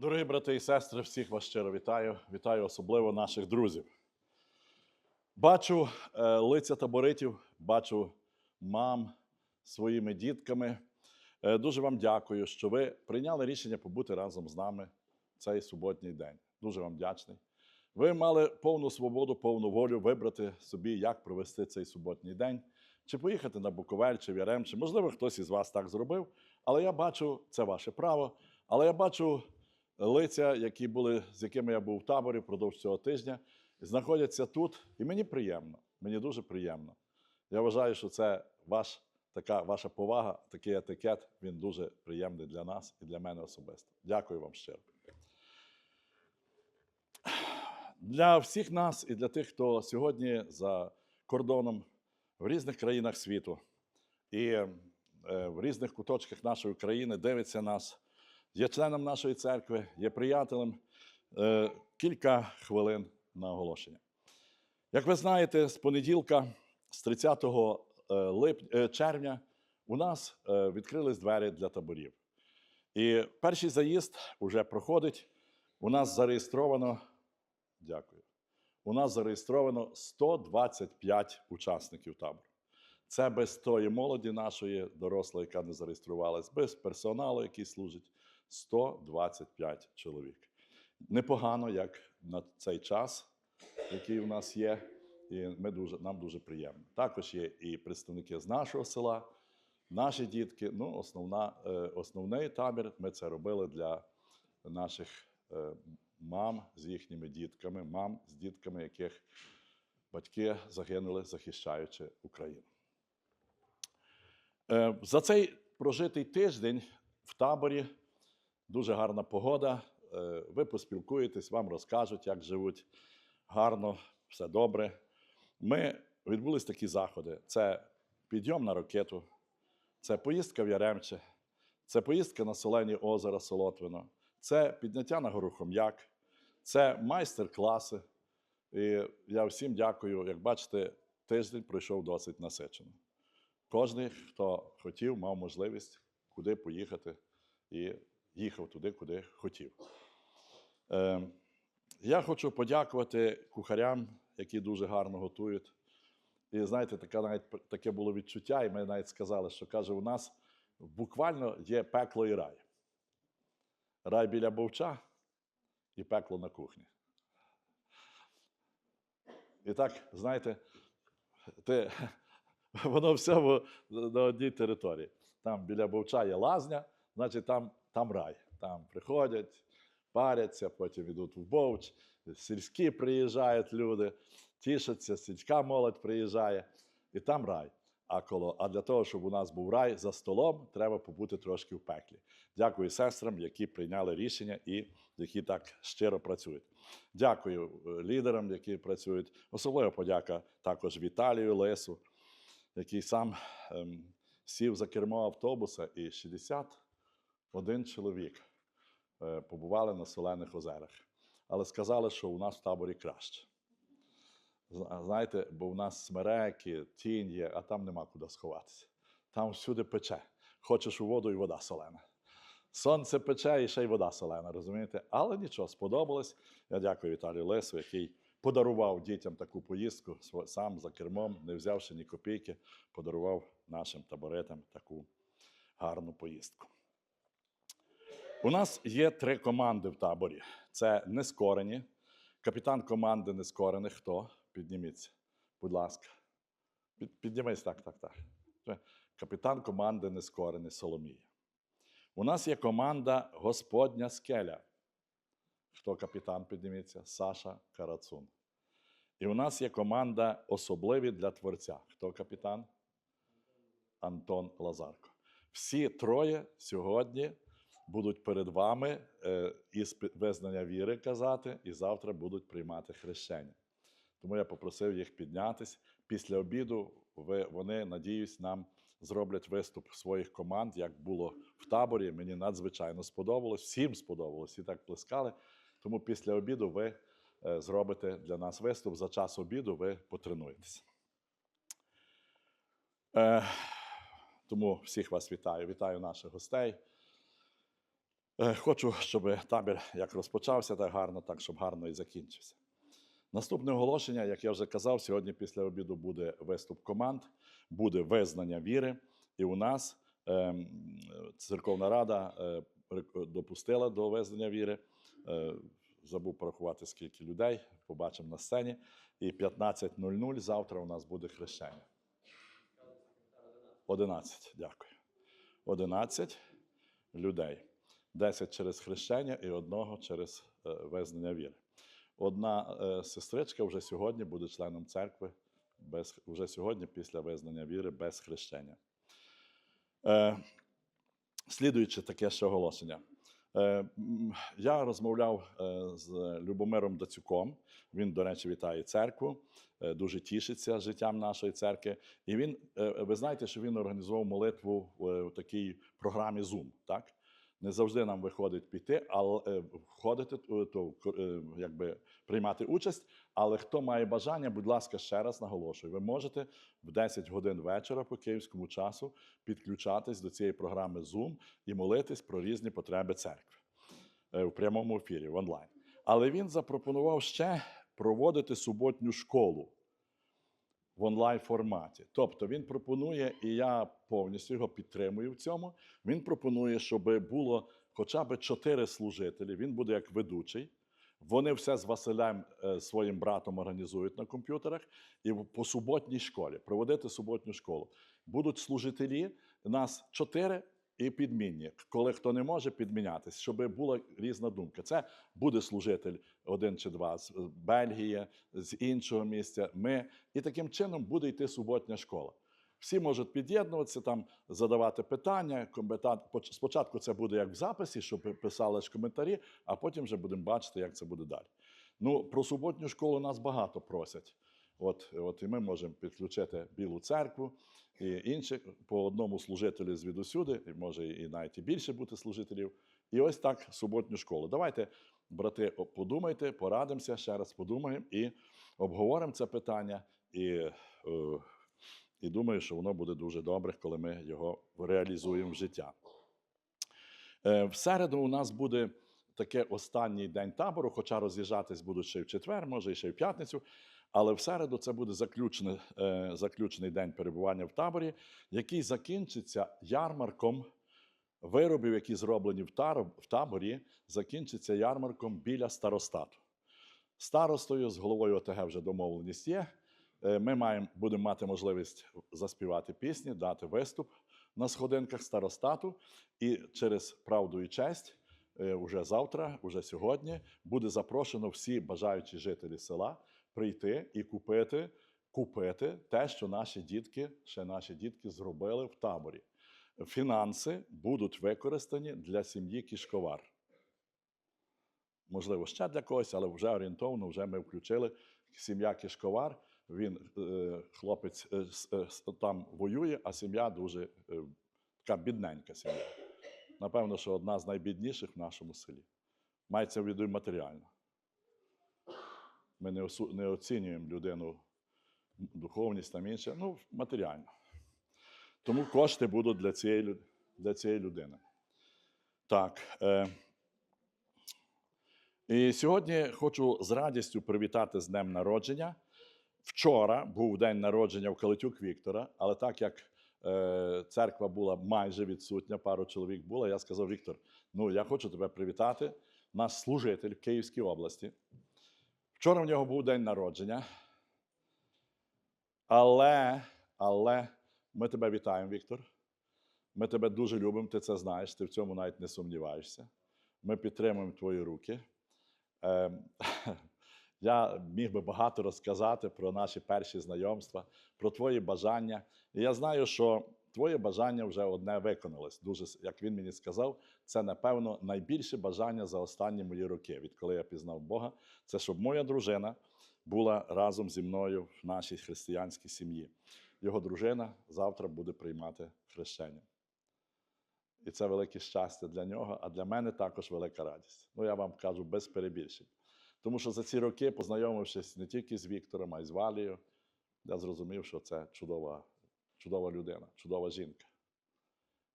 Дорогі брати і сестри, всіх вас щиро вітаю. Вітаю особливо наших друзів. Бачу е, лиця таборитів, бачу мам своїми дітками. Е, дуже вам дякую, що ви прийняли рішення побути разом з нами цей суботній день. Дуже вам вдячний. Ви мали повну свободу, повну волю вибрати собі, як провести цей суботній день, чи поїхати на Буковель, чи в Ярем, чи можливо хтось із вас так зробив. Але я бачу, це ваше право. Але я бачу лиця, які були, з якими я був в таборі впродовж цього тижня, знаходяться тут, і мені приємно. Мені дуже приємно. Я вважаю, що це ваш, така ваша повага, такий етикет, він дуже приємний для нас і для мене особисто. Дякую вам щиро. Для всіх нас і для тих, хто сьогодні за кордоном в різних країнах світу і е, в різних куточках нашої країни дивиться нас, є членом нашої церкви, є приятелем. Е, Кілька хвилин на оголошення. Як ви знаєте, з понеділка, з 30 лип... е, червня, у нас е, відкрились двері для таборів. І перший заїзд вже проходить. У нас зареєстровано. Дякую. У нас зареєстровано 125 учасників табору. Це без тої молоді нашої дорослої, яка не зареєструвалась, без персоналу, який служить. 125 чоловік. Непогано, як на цей час, який у нас є, і ми дуже, нам дуже приємно. Також є і представники з нашого села, наші дітки. Ну, основна, е, основний табір ми це робили для наших е, мам з їхніми дітками, мам з дітками, яких батьки загинули, захищаючи Україну. Е, За цей прожитий тиждень в таборі дуже гарна погода. Е, Ви поспілкуєтесь, вам розкажуть, як живуть гарно, все добре. Ми відбулись такі заходи: це підйом на ракету, це поїздка в Яремче, це поїздка на солені озера Солотвино, це підняття на гору Хом'як, це майстер-класи. І я всім дякую. Як бачите, тиждень пройшов досить насичено. Кожен, хто хотів, мав можливість куди поїхати і їхав туди, куди хотів. Е, я хочу подякувати кухарям, які дуже гарно готують. І знаєте, таке, навіть, таке було відчуття, і ми навіть сказали, що каже, у нас буквально є пекло і рай. Рай біля бовча і пекло на кухні. І так, знаєте, ти, воно все на одній території. Там біля Бовча є лазня, значить там, там рай. Там приходять, паряться, потім йдуть в Бовч, сільські приїжджають люди, тішаться, сільська молодь приїжджає, і там рай. А, коло, а для того, щоб у нас був рай за столом, треба побути трошки в пеклі. Дякую сестрам, які прийняли рішення і які так щиро працюють. Дякую е, лідерам, які працюють. Особливо подяка також Віталію Лесу, який сам ем, сів за кермо автобуса, і 61 чоловік е, побували на солених озерах. Але сказали, що у нас в таборі краще. Знаєте, бо в нас смереки, тінь є, а там нема куди сховатися. Там всюди пече. Хочеш у воду і вода солена. Сонце пече і ще й вода солена, розумієте? Але нічого, сподобалось. Я дякую Віталію Лесу, який подарував дітям таку поїздку сам за кермом, не взявши ні копійки, подарував нашим таборетам таку гарну поїздку. У нас є три команди в таборі: це нескорені. Капітан команди нескорених. Хто? Підніміться, будь ласка. Під, піднімись, так, так, так. Капітан команди нескорений Соломія. У нас є команда Господня скеля. Хто капітан підніметься? Саша Карацун. І у нас є команда особливі для творця. Хто капітан? Антон Лазарко. Всі троє сьогодні будуть перед вами е, із визнання віри казати, і завтра будуть приймати хрещення. Тому я попросив їх піднятись. Після обіду вони, надіюсь, нам зроблять виступ своїх команд, як було в таборі. Мені надзвичайно сподобалось, всім сподобалось, всі так плескали. Тому після обіду ви е, зробите для нас виступ. За час обіду ви потренуєтесь. Е, тому всіх вас вітаю. Вітаю наших гостей. Е, Хочу, щоб табір як розпочався так гарно, так щоб гарно і закінчився. Наступне оголошення, як я вже казав, сьогодні після обіду буде виступ команд, буде визнання віри. І у нас ем, церковна рада е, допустила до визнання віри. Е, забув порахувати, скільки людей, побачимо на сцені. І 15.00 завтра у нас буде хрещення. 11, дякую. 11 людей. 10 через хрещення і одного через е, визнання віри. Одна е, сестричка вже сьогодні буде членом церкви, без, вже сьогодні, після визнання віри, без хрещення. Е, слідуючи таке ще оголошення. Е, я розмовляв з Любомиром Дацюком. Він, до речі, вітає церкву, дуже тішиться життям нашої церкви. І він, ви знаєте, що він організував молитву в такій програмі Zoom, так? Не завжди нам виходить піти, але е, входити, то, то е, якби приймати участь. Але хто має бажання, будь ласка, ще раз наголошую, ви можете в 10 годин вечора по київському часу підключатись до цієї програми Zoom і молитись про різні потреби церкви е, в прямому ефірі в онлайн. Але він запропонував ще проводити суботню школу в онлайн форматі. Тобто він пропонує, і я повністю його підтримую в цьому. Він пропонує, щоб було хоча б чотири служителі. Він буде як ведучий. Вони все з Василем, е, своїм братом, організують на комп'ютерах і по суботній школі проводити суботню школу. Будуть служителі, нас чотири і підмінні. Коли хто не може підмінятись, щоб була різна думка. Це буде служитель один чи два з е, Бельгії, з іншого місця. Ми і таким чином буде йти суботня школа. Всі можуть під'єднуватися, там задавати питання. комбета- поч- Спочатку це буде як в записі, щоб писали ж коментарі, а потім вже будемо бачити, як це буде далі. Ну, про суботню школу нас багато просять. От, от і ми можемо підключити Білу церкву і інші по одному служителю звідусюди, і може і навіть і більше бути служителів. І ось так суботню школу. Давайте, брати, подумайте, порадимося, ще раз подумаємо і обговоримо це питання. І, е, і думаю, що воно буде дуже добре, коли ми його реалізуємо в життя. Е, В середу у нас буде таке останній день табору, хоча роз'їжджатись будуть ще й в четвер, може і ще й в п'ятницю. Але в середу це буде заключний, е, заключний день перебування в таборі, який закінчиться ярмарком виробів, які зроблені в, таборі, закінчиться ярмарком біля старостату. Старостою з головою ОТГ вже домовленість є. Е, Ми маємо, будемо мати можливість заспівати пісні, дати виступ на сходинках старостату. І через правду і честь е, уже завтра, уже сьогодні, буде запрошено всі бажаючі жителі села прийти і купити, купити те, що наші дітки, ще наші дітки зробили в таборі. Фінанси будуть використані для сім'ї кішковар. Можливо, ще для когось, але вже орієнтовно вже ми включили сім'я кішковар. Він е, хлопець е, е, там воює, а сім'я дуже така бідненька сім'я. Напевно, що одна з найбідніших в нашому селі. Мається в виду матеріально. Ми не, не оцінюємо людину духовність там інше, ну, матеріально. Тому кошти будуть для цієї, для цієї людини. Так. Е, і сьогодні хочу з радістю привітати з днем народження. Вчора був день народження в Калитюк Віктора, але так як е, церква була майже відсутня, пару чоловік було, я сказав: Віктор, ну я хочу тебе привітати. Наш служитель в Київській області. Вчора в нього був день народження. Але, але ми тебе вітаємо, Віктор. Ми тебе дуже любимо, ти це знаєш, ти в цьому навіть не сумніваєшся. Ми підтримуємо твої руки. Ем, я міг би багато розказати про наші перші знайомства, про твої бажання. І я знаю, що твоє бажання вже одне виконалось. Дуже, як він мені сказав, це, напевно, найбільше бажання за останні мої роки, відколи я пізнав Бога. Це щоб моя дружина була разом зі мною в нашій християнській сім'ї. Його дружина завтра буде приймати хрещення. І це велике щастя для нього, а для мене також велика радість. Ну, я вам кажу без перебільшень. Тому що за ці роки, познайомившись не тільки з Віктором, а й з Валією, я зрозумів, що це чудова, чудова людина, чудова жінка,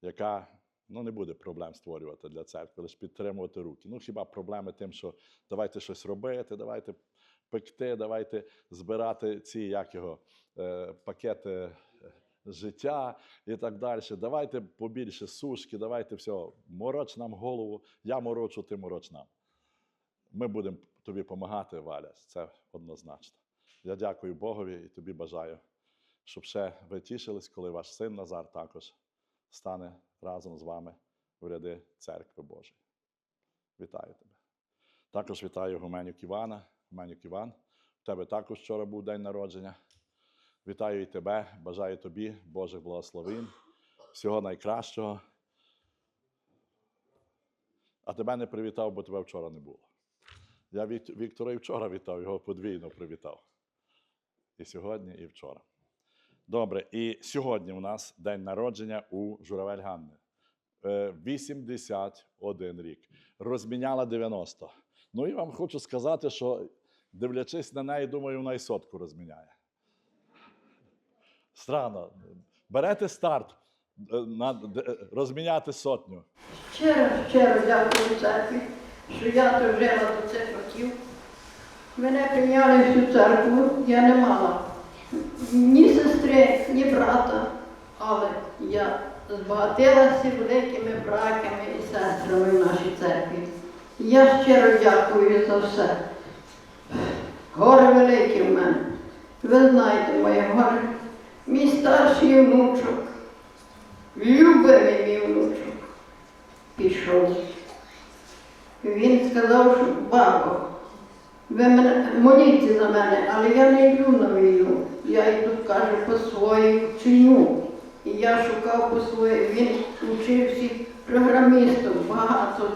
яка Ну, не буде проблем створювати для церкви, лише підтримувати руки. Ну, хіба проблеми тим, що давайте щось робити, давайте пекти, давайте збирати ці як його, е, пакети е, життя і так далі. Давайте побільше сушки, давайте все, мороч нам голову, я морочу, ти мороч нам. Ми будемо тобі допомагати, Валя, це однозначно. Я дякую Богові і тобі бажаю, щоб ще ви тішились, коли ваш син Назар також стане разом з вами в ряди церкви Божої. Вітаю тебе. Також вітаю Гуменюк Івана. Гуменюк Іван, у тебе також вчора був день народження. Вітаю і тебе, бажаю тобі Божих благословень, всього найкращого. А тебе не привітав, бо тебе вчора не було. Я Віктора і вчора вітав, його подвійно привітав. І сьогодні, і вчора. Добре, і сьогодні у нас день народження у Журавель Ганни. Е, 81 рік. Розміняла 90. Ну і вам хочу сказати, що дивлячись на неї, думаю, вона і сотку розміняє. Странно. Берете старт е, на е, розміняти сотню. Щиро, щиро дякую церкві, що я дожила до цих років. Мене прийняли в цю церкву, я не мала ні сестри, ні брата, але я збагатилася великими братями і сестрами в нашій церкві. Я щиро дякую за все. Горе велике в мене. Ви знаєте моє горе. Мій старший внучок, любимий мій внучок пішов. Він сказав, що бабо, ви мене моліться за мене, але я не йду на війну. Я йду, каже, по свою вченню. І я шукав по своїй. Він вчився програмістом багато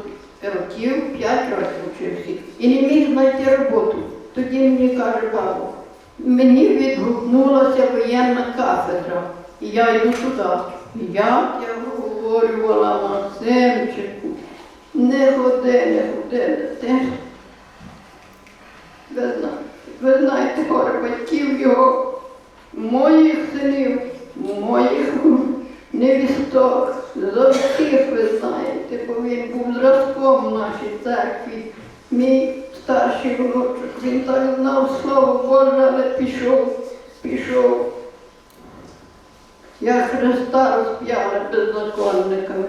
років, п'ять років вчився. І не міг знайти роботу. Тоді мені каже, бабо, мені відгукнулася воєнна кафедра. І я йду туди. Як я говорювала Максимчику, не ходи, не ходи, не ти. Ви знаєте, горе батьків його, моїх синів, моїх невісток, за всіх ви знаєте, бо він був зразком в нашій церкві. Мій старший внучок, він так знав слово Боже, але пішов, пішов. Я Христа розп'яла беззаконниками,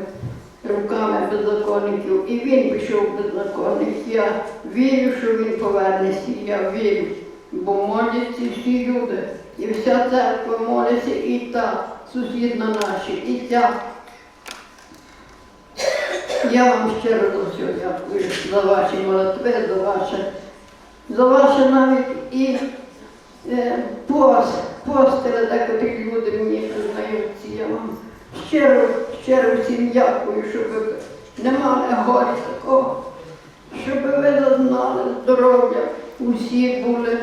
руками беззаконників, і він пішов беззаконник. Я вірю, що він повернеться, я вірю, бо моляться всі люди, і вся церква моляться, і та сусідна наші, і ця. Я вам щиро все дякую за ваші молитви, за ваше, за ваше навіть і е, пост, постили, так як люди мені признаються. Я вам щиро, щиро всім дякую, щоб не мали горя такого, щоб ви зазнали здоров'я, усі були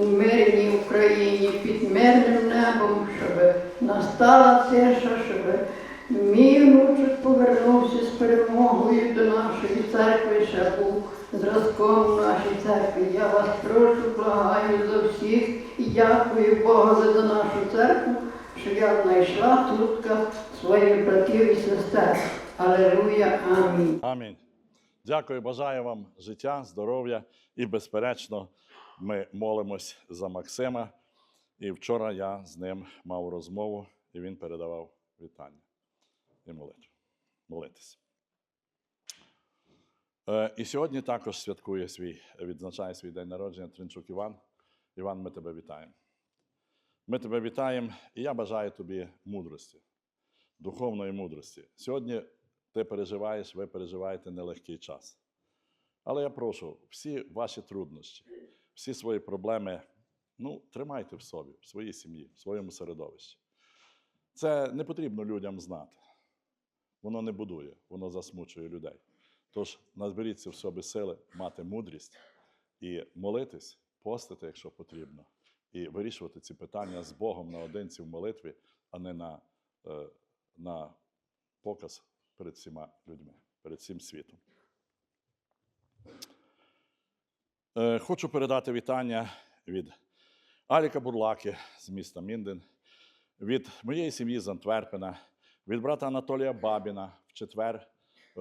у мирній Україні під мирним небом, щоб настала тиша, щоб мій внучок повернувся з перемогою до нашої церкви, ще був зразком нашій церкві. Я вас прошу, благаю за всіх і дякую Богові за нашу церкву, що я знайшла тут своїх братів і сестер. Алелуя, амінь. Амінь. Дякую, бажаю вам життя, здоров'я і, безперечно, ми молимось за Максима. І вчора я з ним мав розмову, і він передавав вітання і молитву. Молитись. Е, І сьогодні також святкує свій, відзначає свій день народження Тринчук Іван. Іван, ми тебе вітаємо. Ми тебе вітаємо, і я бажаю тобі мудрості, духовної мудрості. Сьогодні ти переживаєш, ви переживаєте нелегкий час. Але я прошу, всі ваші труднощі, всі свої проблеми, ну, тримайте в собі, в своїй сім'ї, в своєму середовищі. Це не потрібно людям знати. Воно не будує, воно засмучує людей. Тож назберіться в собі сили мати мудрість і молитись, постити, якщо потрібно, і вирішувати ці питання з Богом наодинці в молитві, а не на, е, на показ перед всіма людьми, перед всім світом. Е, Хочу передати вітання від Аліка Бурлаки з міста Мінден, від моєї сім'ї з Антверпена, від брата Анатолія Бабіна, в четвер,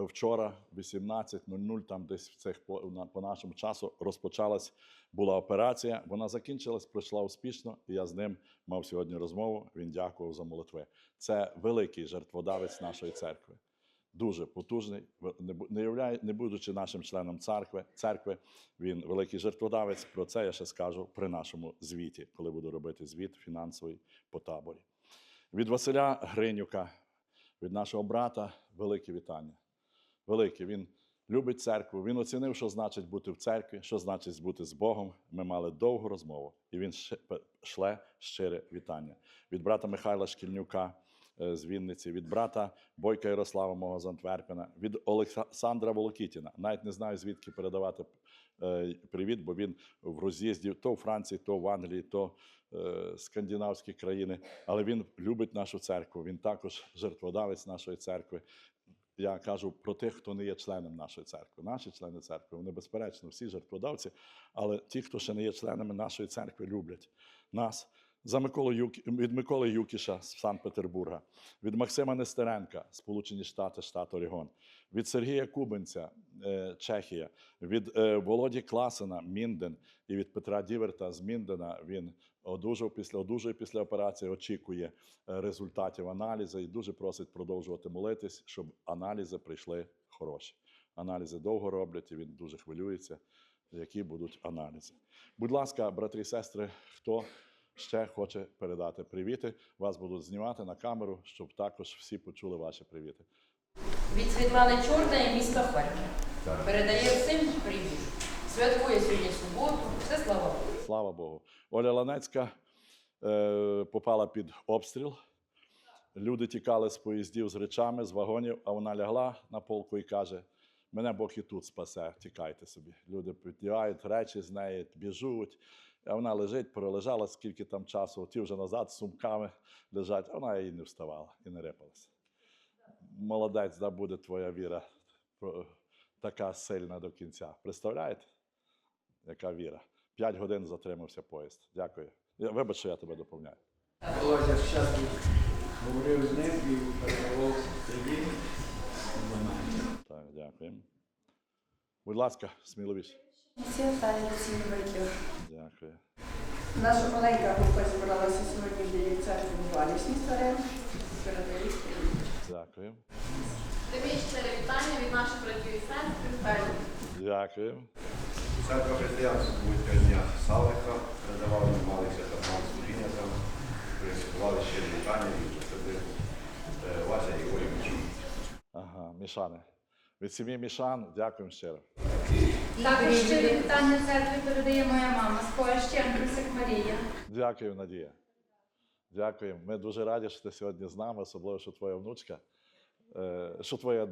вчора, 18.00, там десь в цих по, на- по нашому часу розпочалась була операція. Вона закінчилась, пройшла успішно, і я з ним мав сьогодні розмову. Він дякував за молитви. Це великий жертводавець нашої церкви. Дуже потужний, не, являє, не будучи нашим членом церкви, церкви, він великий жертводавець. Про це я ще скажу при нашому звіті, коли буду робити звіт фінансовий по таборі. Від Василя Гринюка, від нашого брата, велике вітання. Велике. Він любить церкву. Він оцінив, що значить бути в церкві, що значить бути з Богом. Ми мали довгу розмову, і він шле щире вітання. Від брата Михайла Шкільнюка е, з Вінниці, від брата Бойка Ярослава, мого з Антверпена, від Олександра Волокітіна. Навіть не знаю, звідки передавати е, привіт, бо він в роз'їзді то в Франції, то в Англії, то е, скандинавські країни. Але він любить нашу церкву. Він також жертводавець нашої церкви. Я кажу про тих, хто не є членом нашої церкви. Наші члени церкви, вони безперечно, всі жертводавці, але ті, хто ще не є членами нашої церкви, люблять нас. За Миколу Юкі... від Миколи Юкіша з Санкт-Петербурга, від Максима Нестеренка, Сполучені Штати, штат Орігон, від Сергія Кубинця, е, Чехія, від е, Володі Класена, Мінден, і від Петра Діверта з Міндена. Він одужав після одужує після операції, очікує е, результатів аналізу і дуже просить продовжувати молитись, щоб аналізи прийшли хороші. Аналізи довго роблять, і він дуже хвилюється, які будуть аналізи. Будь ласка, брати і сестри, хто ще хоче передати привіти, вас будуть знімати на камеру, щоб також всі почули ваші привіти. Від Світлани Чорної міста Харків. Передає всім привіт. Святкує сьогодні суботу. Все слава Богу. Слава Богу. Оля Ланецька е, попала під обстріл. Люди тікали з поїздів з речами, з вагонів, а вона лягла на полку і каже: мене Бог і тут спасе, тікайте собі. Люди підтягають речі з неї, біжуть. А вона лежить, пролежала скільки там часу, ті вже назад з сумками лежать, а вона і не вставала, і не рипалася. Молодець, да буде твоя віра така сильна до кінця. Представляєте? Яка віра? П'ять годин затримався поїзд. Дякую. Я, вибач, що я тебе доповняю. Володя щасливо говорив з ним і передавав привіт. Так, дякую. Будь ласка, сміливіше. Свята всім батьків. Дякую. Наша маленька група зібралася сьогодні біля церкви в Валішні старем. Передають привіт. Дякую. Дивіться вітання від наших братів і сестер. Дякую. Церква християнства будь дня Салиха, передавали малися та мали служіння там, присвятували ще вітання від посади Вася Ігорівичу. Ага, Мішане. Від сім'ї Мішан дякуємо щиро. Також щирі вітання церкві передає моя мама з Поащенко Марія. Дякую, Надія. Дякуємо. Ми дуже раді, що ти сьогодні з нами, особливо, що твоя внучка, е, що твоя,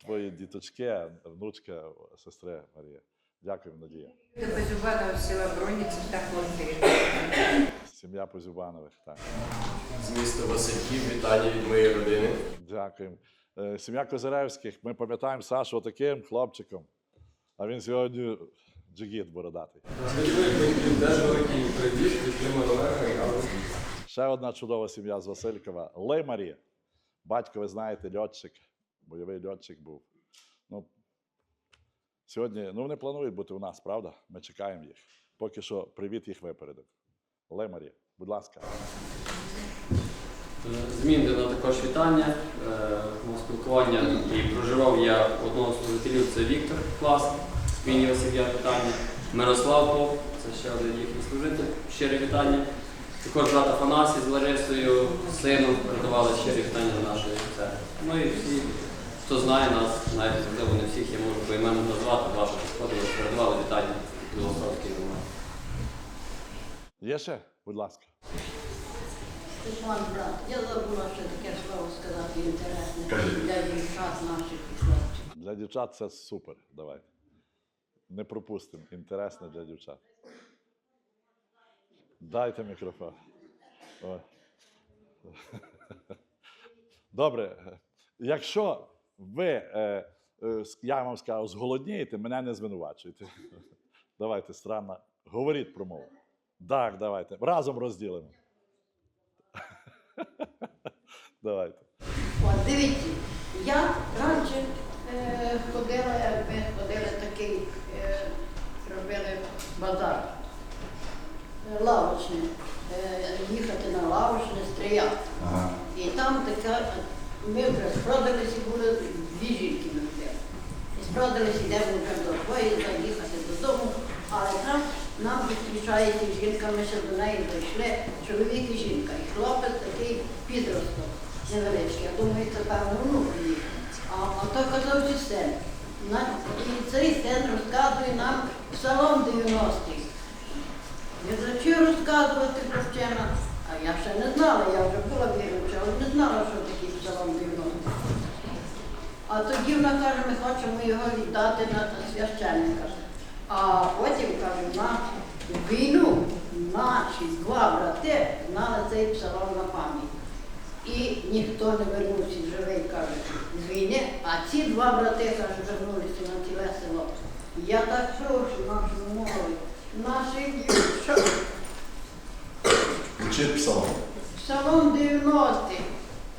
твої діточки, внучка сестри Марія. Дякуємо, Надія. Села та. Сім'я Позюбанових. Так. з міста Васильків. Вітання від моєї родини. Дякуємо. Е, Сім'я Козиревських. Ми пам'ятаємо Сашу таким хлопчиком, а він сьогодні джигіт бородатий. Ще одна чудова сім'я з Василькова. Леймарі. Батько, ви знаєте, льотчик, бойовий льотчик був. Ну, сьогодні ну, вони планують бути у нас, правда? Ми чекаємо їх. Поки що привіт їх випередив. Леймарі, будь ласка. З Міндена також вітання. Е, Мого спілкування і проживав я одного з служителів, це Віктор Клас, спільні сім'я вітання. Мирослав Поп, це ще один їхній служитель, щире вітання. Також брат Афанасій з Ларисою, сином передавали щирі вітання до нашої церкви. Ну і всі, хто знає нас, навіть можливо не всіх я можу поіменно назвати, ваші підходили, передавали вітання до громади. Є ще? Будь ласка. Степан, брат, я забула ще таке слово сказати інтересне для дівчат наших і хлопців. Для дівчат це супер. Давайте. Не пропустимо. Інтересне для дівчат. Дайте мікрофон. Ой. Добре. Якщо ви, е, е, я вам скажу, зголоднієте, мене не звинувачуйте. Давайте, странно. Говоріть про мову. Так, давайте. Разом розділимо. Давайте. От, дивіться, Я раніше е, ходила, як ми ходили такий, е, робили базар. Е, Лавочний. Е, їхати на лавочне, стріляти. Ага. І там така, ми вже спродалися, були дві жінки на те. І спродалися, йдемо вже до поїзда, їхати додому, але там нам зустрічається жінка, ми ще до неї зайшли, чоловік і жінка. І хлопець такий підросток невеличкий. Я думаю, це певно внук її. А, а то казав зі син. І цей син розказує нам псалом 90-х. Я зачаю розказувати про вчена, а я ще не знала, я вже була віруюча, але не знала, що такий псалом 90. А тоді вона каже, ми хочемо його віддати на священника. А потім каже, на війну наші два брати знали цей псалом на пам'ять. І ніхто не вернувся живий, каже, з війни, а ці два брати, каже, вернулися на ціле село. Я так прошу нашу молодь, наших що Вчить псалом. Псалом 90.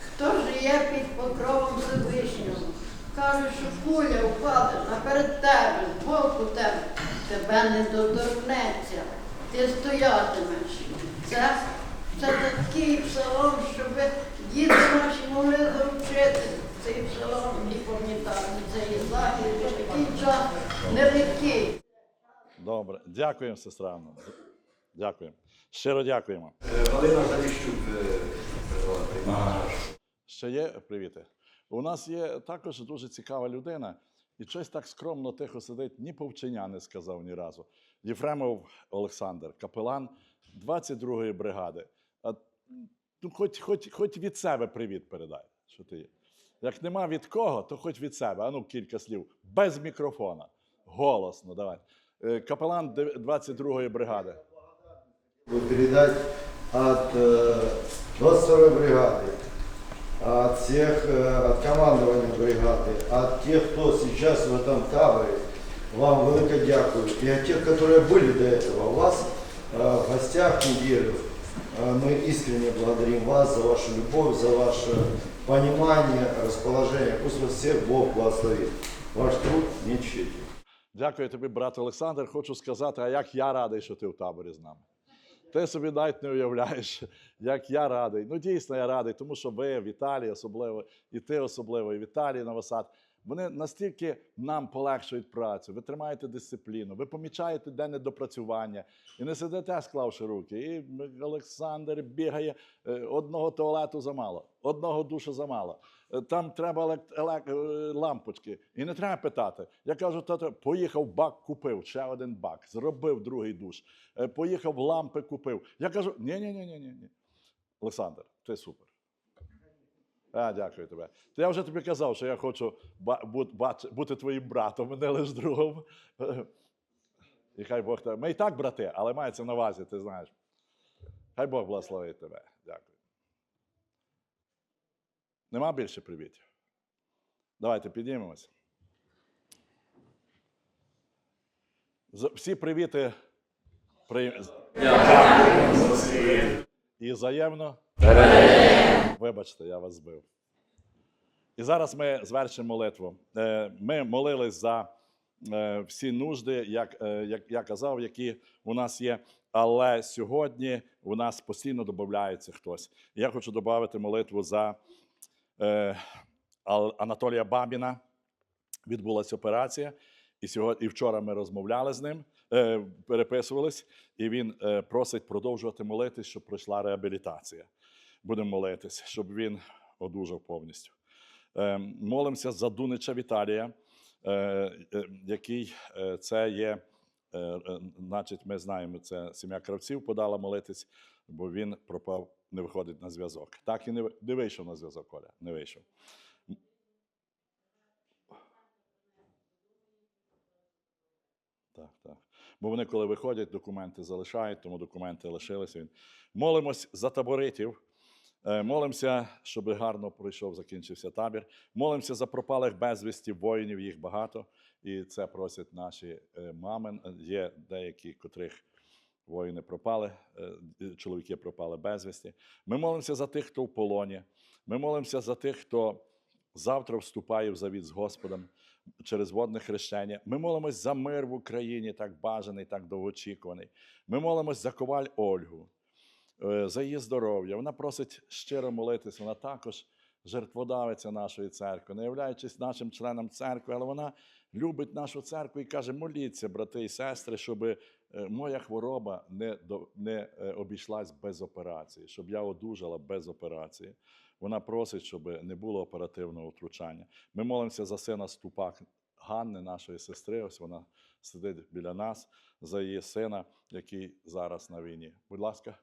Хто живе під покровом Всевишнього? Каже, що куля впаде наперед тебе, з боку тебе, тебе не доторкнеться, ти стоятимеш. Це, це такий псалом, щоб діти наші могли завчити цей псалом і пам'ятати. Це є захід, і такий час нелегкий. Добре. Дякуємо, сестра Анна. Дякуємо. Щиро дякуємо. Е, Галина Заліщук е. Ще є привіти. У нас є також дуже цікава людина, і щось так скромно тихо сидить, ні повчення не сказав ні разу. Єфремов Олександр, капелан 22-ї бригади. А, ну, хоч, хоч, хоч від себе привіт передай, що ти є. Як нема від кого, то хоч від себе. Ану, кілька слів. Без мікрофона. Голосно, давай. Е, Капелан 22-ї бригади. Буду передать от э, 22 бригады, от всех, э, от командования бригады, от тех, кто сейчас в этом таборе, вам велике дякую. И от тех, которые были до этого, у вас э, в гостях неделю. Э, Мы искренне благодарим вас за вашу любовь, за ваше понимание, расположение. Пусть вас всех Бог благословит. Ваш труд не тщетен. Дякую тобі, брат Олександр. Хочу сказати, а як я радий, що ти в таборі з нами. Ти собі навіть не уявляєш, як я радий. Ну, дійсно, я радий, тому що ви, Віталій особливо, і ти особливо, і Віталій Новосад. Вони настільки нам полегшують працю, ви тримаєте дисципліну, ви помічаєте де недопрацювання і не сидите, склавши руки. І Олександр бігає е, одного туалету замало, одного душу замало. Там треба е, лампочки. І не треба питати. Я кажу, тато, поїхав бак, купив ще один бак, зробив другий душ. Е, Поїхав лампи купив. Я кажу: ні, ні, ні, ні, ні. Олександр, ти супер. А, дякую тебе. Я вже тобі казав, що я хочу бути твоїм братом, не лише другом. І хай Бог тебе. Ми і так брати, але мається на увазі, ти знаєш. Хай Бог благословить тебе. Дякую. Нема більше привітів. Давайте піднімемося. Всі привіти. При... І взаємно. Вибачте, я вас збив. І зараз ми звершимо молитву. Е, Ми молились за е, всі нужди, як, е, як я казав, які у нас є. Але сьогодні у нас постійно додається хтось. Я хочу додати молитву за Анатолія Бабіна. Відбулася операція, і сьогодні і вчора ми розмовляли з ним, е, переписувались, і він е, просить продовжувати молитись, щоб пройшла реабілітація. Будемо молитись, щоб він одужав повністю. Е, молимося за Дунича Віталія, е, е, який е, це є. е, е, Значить, ми знаємо, це сім'я кравців подала молитись, бо він пропав, не виходить на зв'язок. Так і не, не вийшов на зв'язок, Коля, не вийшов. Так, так. Бо вони, коли виходять, документи залишають, тому документи лишилися. Молимось за таборитів. Е, Молимося, щоб гарно пройшов, закінчився табір. Молимося за пропалих безвісті воїнів, їх багато. І це просять наші е, мами. Е, Є деякі, котрих воїни пропали, е, е, чоловіки пропали безвісті. Ми молимося за тих, хто в полоні. Ми молимося за тих, хто завтра вступає в завіт з Господом через водне хрещення. Ми молимось за мир в Україні, так бажаний, так довгоочікуваний. Ми молимось за коваль Ольгу, е, за її здоров'я. Вона просить щиро молитися. Вона також жертводавиця нашої церкви, не являючись нашим членом церкви, але вона любить нашу церкву і каже: моліться, брати і сестри, щоб е, моя хвороба не, не е, обійшлась без операції, щоб я одужала без операції. Вона просить, щоб не було оперативного втручання. Ми молимося за сина Ступак Ганни, нашої сестри. Ось вона сидить біля нас, за її сина, який зараз на війні. Будь ласка,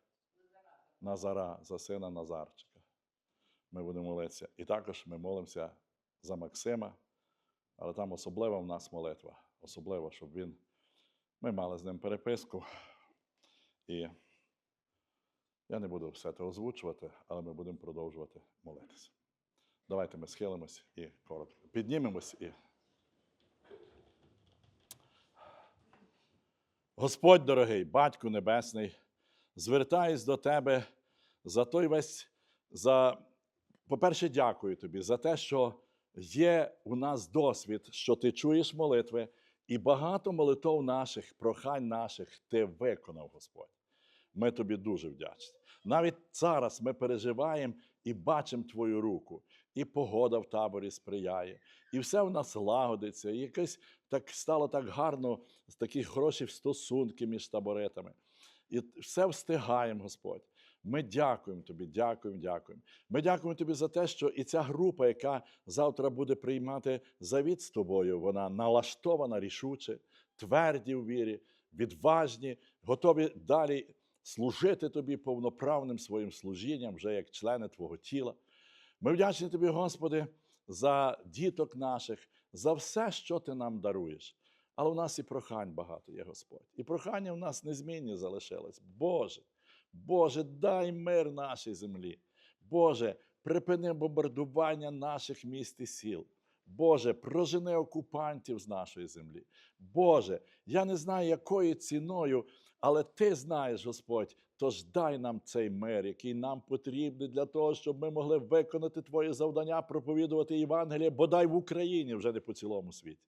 Назара, за сина Назарчика. Ми будемо молитися. І також ми молимося за Максима, але там особлива в нас молитва. Особливо, щоб він. Ми мали з ним переписку. І я не буду все це озвучувати, але ми будемо продовжувати молитися. Давайте ми схилимось і коротко. Піднімемось і. Господь дорогий, Батько Небесний, звертаюсь до Тебе за той весь, за, по-перше, дякую тобі за те, що є у нас досвід, що ти чуєш молитви, і багато молитов наших, прохань наших ти виконав, Господь. Ми тобі дуже вдячні. Навіть зараз ми переживаємо і бачимо Твою руку, і погода в таборі сприяє, і все в нас лагодиться, і якось так стало так гарно, такі хороші стосунки між таборетами. І все встигаємо, Господь. Ми дякуємо тобі, дякуємо, дякуємо. Ми дякуємо тобі за те, що і ця група, яка завтра буде приймати завіт з тобою, вона налаштована рішуче, тверді в вірі, відважні, готові далі служити тобі повноправним своїм служінням, вже як члени Твого тіла. Ми вдячні тобі, Господи, за діток наших, за все, що ти нам даруєш. Але у нас і прохань багато є, Господь. І прохання в нас незмінні залишилось. Боже, Боже, дай мир нашій землі. Боже, припини бомбардування наших міст і сіл. Боже, прожени окупантів з нашої землі. Боже, я не знаю, якою ціною, але Ти знаєш, Господь, тож дай нам цей мир, який нам потрібний для того, щоб ми могли виконати Твоє завдання, проповідувати Євангеліє, бодай в Україні, вже не по цілому світі.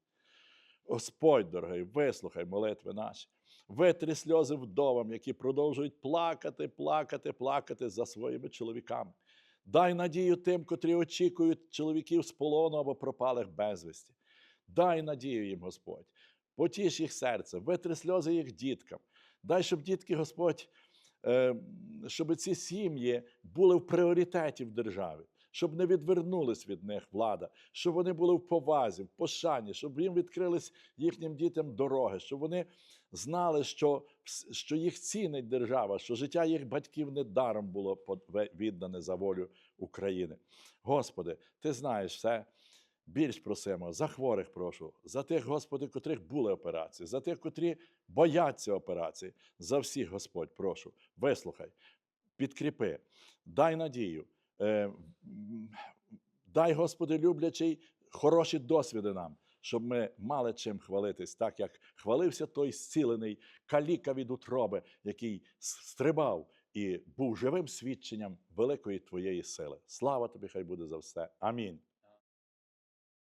Господь, дорогий, вислухай молитви наші. Витри сльози вдовам, які продовжують плакати, плакати, плакати за своїми чоловіками. Дай надію тим, котрі очікують чоловіків з полону або пропалих безвісті. Дай надію їм, Господь. Потіш їх серце, витри сльози їх діткам. Дай, щоб дітки, Господь, е, щоб ці сім'ї були в пріоритеті в державі, щоб не відвернулись від них влада, щоб вони були в повазі, в пошані, щоб їм відкрились їхнім дітям дороги, щоб вони знали, що, що їх цінить держава, що життя їх батьків недаром було віддане за волю України. Господи, Ти знаєш все. Більш просимо за хворих прошу, за тих, Господи, котрих були операції, за тих, котрі бояться операції, за всіх, Господь, прошу, вислухай, підкріпи, дай надію, е, дай, Господи, люблячий, хороші досвіди нам, щоб ми мали чим хвалитись, так як хвалився той зцілений каліка від утроби, який стрибав і був живим свідченням великої Твоєї сили. Слава тобі, хай буде за все. Амінь.